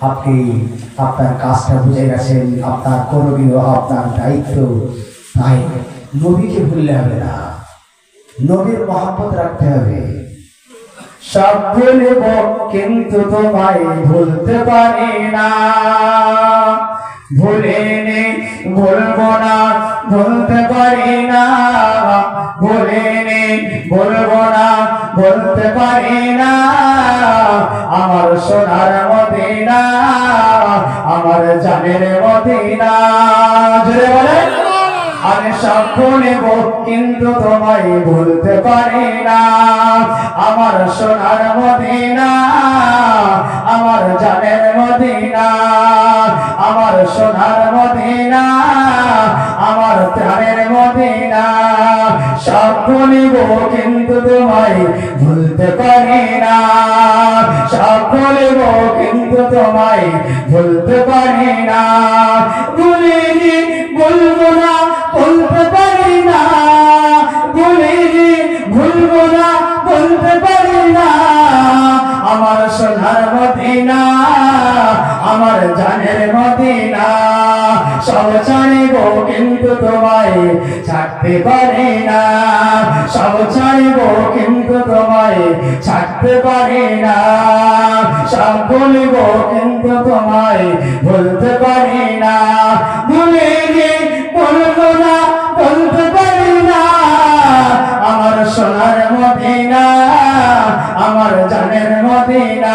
আপনি আপনার কাজটা বুঝে গেছেন, আপনার করণীয় আপনার দায়িত্ব। তাই নবীকে ভুললে হবে না। নবীর মহাব্বত রাখতে হবে। সব ভুলব কিন্তু তোমায় ভুলতে পারি না। ভুলে নে বলব না বলতে পারি না। ভুলে নে বলব না বলতে পারি না। আমার সোনার জানের মদিনা। জোরে বলেন। আমি সব নেব, কিন্তু তোমায় ভুলতে পারি না। আমার সোনার মদিনা, আমার জানের মদিনা, আমার সোনার মদিনা, আমার প্রাণের মদিনা। সব নিব, কিন্তু তোমায় ভুলতে পারি না। নিব কিন্তু তোমায় ভুলতে পারি না। ভুলিনি বলব না, বলতে পারি না। ভুলিনি ভুলবো না, বলতে পারি না। আমার সোনার মদিনা সব চাইব কিন্তু তোমায় ছাড়তে পারে না। সব চাইব কিন্তু তোমায় ছাড়তে পারে না। সব বলিব কিন্তু তোমায় ভুলতে পারি না। গিয়ে বলব না বলতে পারি না। আমার সোনার মদিনা, আমার জানের মদিনা।